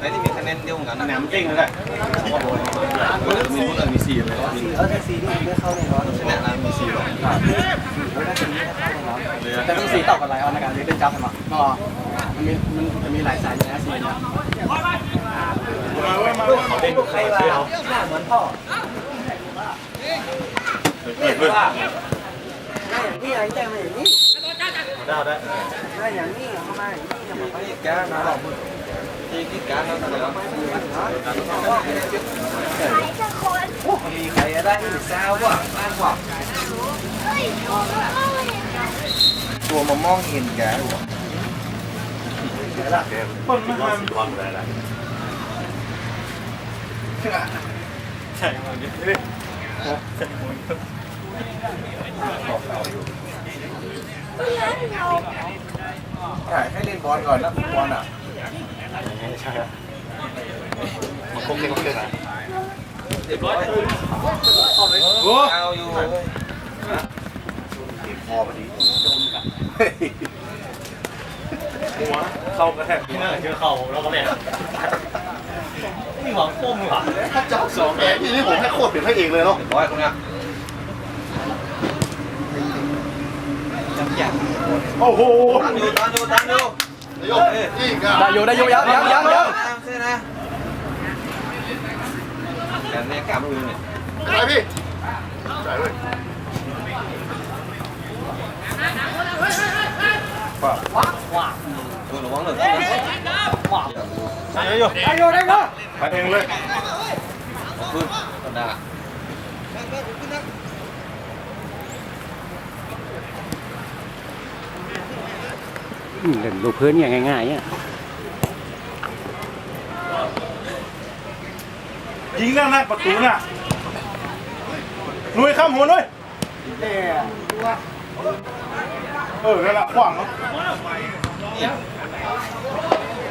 ไอ้นี่มีคะแนนเดียวกันแหนมเก่งเลยมีคนนมีสี่เลยมีเออแต่สีนี่ไม่เข้าเลยเนาะชนะนะมีสี่หรอแต่ต้องสีต่อกับไรเอาในการเล่นจับใช่ไหมก็มันมีมันจะมีหลายสายอยู่นะสีเนี่ยลูกใครวะหน้าเหมือนพ่อ หน้าอย่างนี้อะไรแต่มาอย่างนี้ได้ได้หน้อย่างนี้เข้ามาอย่างนี้จะมาไปที่แกมาหรอกที่ที่การนั่นเลยครับมีใครได้อีกแซวว่ะบ้านว่ะตัวมามองเห็นแกหรอคนไม่ทำความได้ละใช่มาดิใช่ไหม ให้เล่นบอลก่อนนะบอลอะใช่มันคงเป็นคงเป็นนะเรียบร้อยเอาอยู่พอพอดีหัวเข้ากระแทกที่หน้าเจอเข่าแล้วก็แหลกนี่หวังป้มหวังถ้าจับสองแอนนี่ผมให้โคตรเป็นพระเอกเลยเนาะร้อยตรงเนี้ย โอ้โหตันอยู่ตันอยู่ตันอยู่นายกนี่ก็ได้อยู่ได้อยู่ยังยังยังยังเส้นนะแต่เนี่ยกล้ามมือเนี่ยไปพี่ใส่เลยตัวระวังเลยได้อยู่ได้อยู่ได้อยู่ไปเองเลยพึ่งกระดาษ เล่นดูพื้นอย่างง่ายๆเนี่ยยิงหน้าหน้าประตูน่ะนุ้ยข้ามหัวนุ้ยเออนั่นแหละขวางเนาะ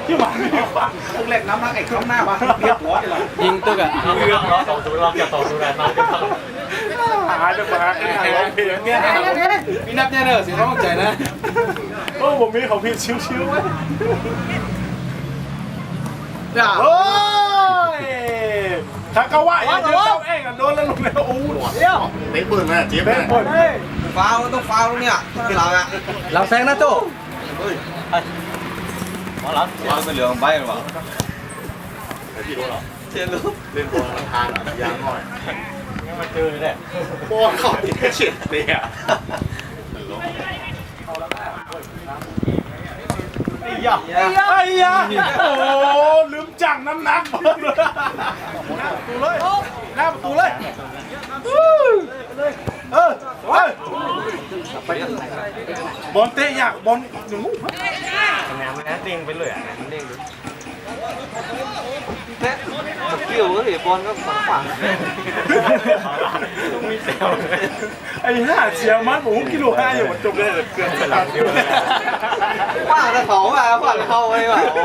ที่หวังไม่ขวางพวกเล็กน้ำมันไอ้ข้างหน้ามาเรียบร้อยเลยยิงตึกอะเรื่องเราสองศูนย์เราจะสองศูนย์แรงมากหาจะมาร้องเพลงเนี่ยพี่นับเนี่ยเนอะเสียความใจนะ โอ้ผมมีของพี่ชิวๆไว้อย่าโอ้ยถ้ากะว่าอย่างเดียวเจ้าเองอะโดนแล้วลงแล้วโอ้โหเดี๋ยวเตะปืนมาเจี๊ยบเป็นนะคนฟาวต้องฟาวเนี่ยที่เราอะเราแซงนะโจ้มาแล้วฟาวเป็นเหลืองใบหรือเปล่าพี่รู้เหรอเทียนรู้เล่นบอลทางยางหน่อยงั้นมาเจอแหละบอลเข้าที่เฉียดเตี้ยไอ้ ยาไอ้ยาโอ้ลืมจังน้ำหนักเพิ่มเลยหน้าประตูเลยหน้าประตูเลยเออเฮ้ยบอลเตะอยากบอลหนูน้ำนะเด้งไปเลยอะเด้งดู แค่เกี่ยวเลยบอลก็ฝังฝังมีเซลไอ้ห่าเชียร์มันผมกิโลห้าอยู่มันจบเลยเกินสลับเดียวเลยว่าแต่เขาอะว่าเขาไว้ว่ะโอ้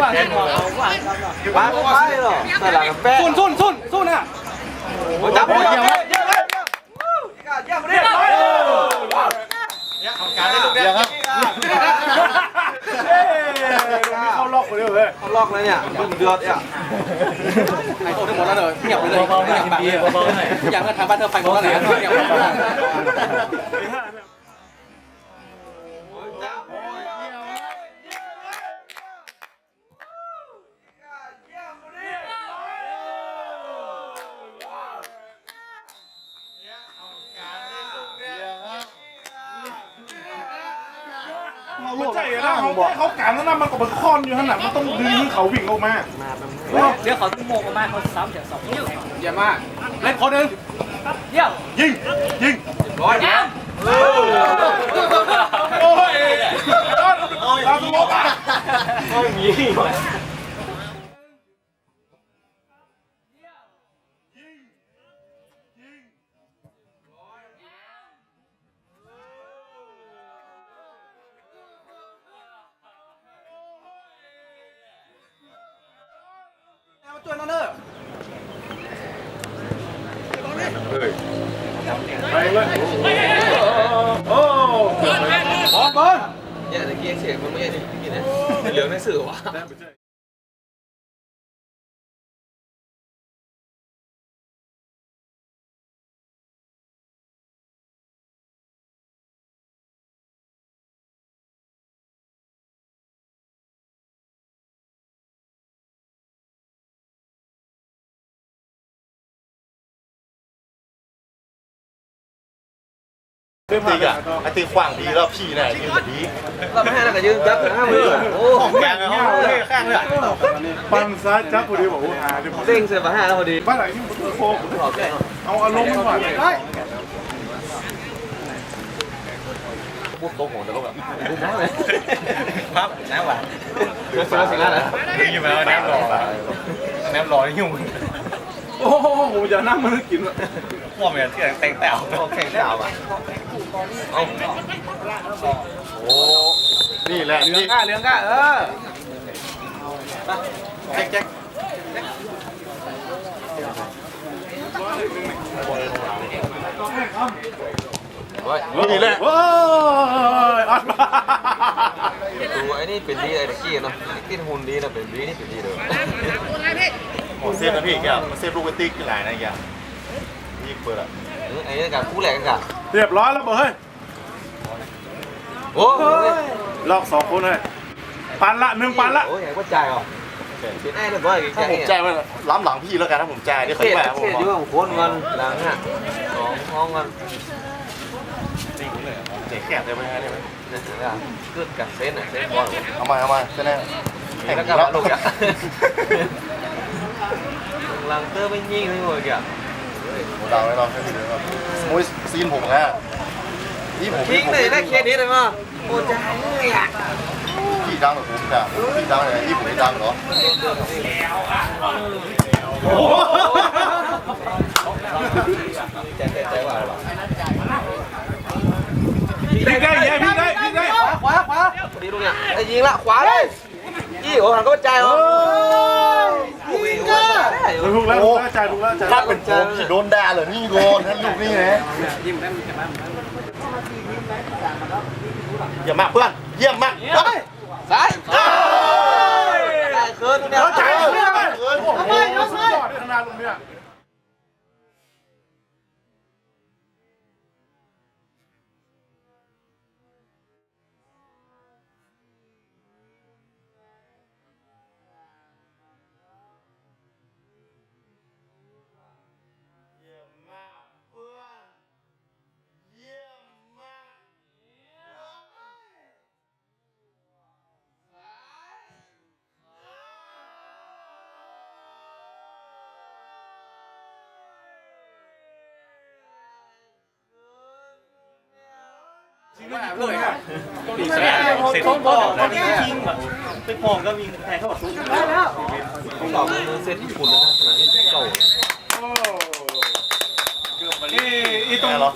ว่างเขาว่างว่าก็ไปหรอแต่หลังกับแป้งซุนซุนซุนซุนอะจับมือเยี่ยมเยี่ยมเลยเยี่ยมเลยการได้ลูกเนี่ยครับเฮ้ยเข้าล็อกไปเลยเขาล็อกเลยเนี่ยดุเดือดอะ ไอ้โตได้หมดแล้วเนอะเงียบไปเลยเงียบไปเลยอย่างนั้นทางบ้านเธอไปหมดแล้วไหนเงียบไปมัน ใช่แล้วเขาเขาการนั้นมันก็เป็นคอนอยู่ขนาดมันต้องดึงให้เขาวิ่งออกมาเดี๋ยวเขาตุ้มโมกันมาเขาซ้ำเดี๋ยวสองเยี่ยมมากเล่นคนหนึ่งเยี่ยมยิงยิงร้อยเนี่ยโอ้ยตามตัวป่ะไม่มีช่วยน้ ไปเลยโอ้บอลบอลเนี่ยตะกี้เสียงมันไม่ใช่ตะกี้นะเหลืองในสื่อวะ ตีอะไอ้ตีขวางดีแล้วพี่เนี่ยยืนดีเราไม่ให้เราก็ยืนจับห้ามือโอ้ของแกงเลยข้างเลยปันซ้ายจับพอดีบอกว่าหาเดี๋ยวเด้งเสียมาห้าแล้วพอดีบ้านไหนที่มันโค้งขอบใจเอาอารมณ์ก่อนได้พูดโต๊ะโหดแต่ก็แบบน้ำเลยครับน้ำหวานเดี๋ยวสิงห์นะยิ่งมาแล้วน้ำรอน้ำรอยุ่ง โอ้โหผมจะนั่งมันกินพ่อแม่ที่แต่งแต่วแข่งแต่วอะเอาโอ้นี่แหละเลี้ยนี่งก้าเลี้ยงก้าเออแจ๊กแจ๊กนี่แหละโอ้ยอัดมาดูไอ้นี่เป็นดีไอ้ตะกี้เนาะกินหุ่นดีนะเป็นดีนี่เป็นดีเลย โอ้เซฟนะพี่แกมันเซฟลูกติ๊กกี่หลายนะแกยี่เปิดอะไอ้นี่กับคู่แหลกกันกับเรียบร้อยแล้วเบอร์เฮ้ยโอ้ยลอกสองคนเลยปันละหนึ่งปันละโอ้ยว่าจ่ายเหรอเป็นไอ้เรียบร้อยถ้าผมจ่ายมันล้ำหลังพี่แล้วกันถ้าผมจ่ายเดี๋ยวเศเขาษแหวกผเศษมอยู่ของคนเงินหลังอะสองห้องเงินเจ๊แขกได้ไหมได้ไหมนี่ถึงอะเกิดกับเส้นอะเส้นบอลเอามาเอามาจะแน่แข่งแล้วก็แล้วลูกอะ หลังเตอร์ไม่ยิงเลยหมดอะดาวไว้รอแค่ทีเดียวครับโอ้ยซีนผมนะนี่ผมยิงเลยได้เครดิตเลยมั้งโอ้จ่ายเลยอะพี่ดังเหรอผมจ้ะพี่ดังเลยที่ผมไม่ดังเหรอใจใจใจว่าอะไรวะพี่ได้ยังพี่ได้พี่ได้ขวาขวาพอดีลูกเนี่ยไอ้ยิงละขวาเลยยี่โอ้หันก็จ่ายเหรอยิงก็ได้ ถูกแล้วถูกแล้วจ่ายถูกแล้วจ่ายถ้าเป็นผมที่โดนด่าเหรอนี่โดนนั่นลูกนี่ไงเยี่ยมมากเพื่อนเยี่ยมมากซ้าย เลยอะเสร็จทุกบอลตอนนี้ยิงแบบไปพองก็มีแทงเข้ามาทุกผมบอกมือเซตญี่ปุ่นแล้วนะขนาดนี้เก่านี่อีตรงเหรอ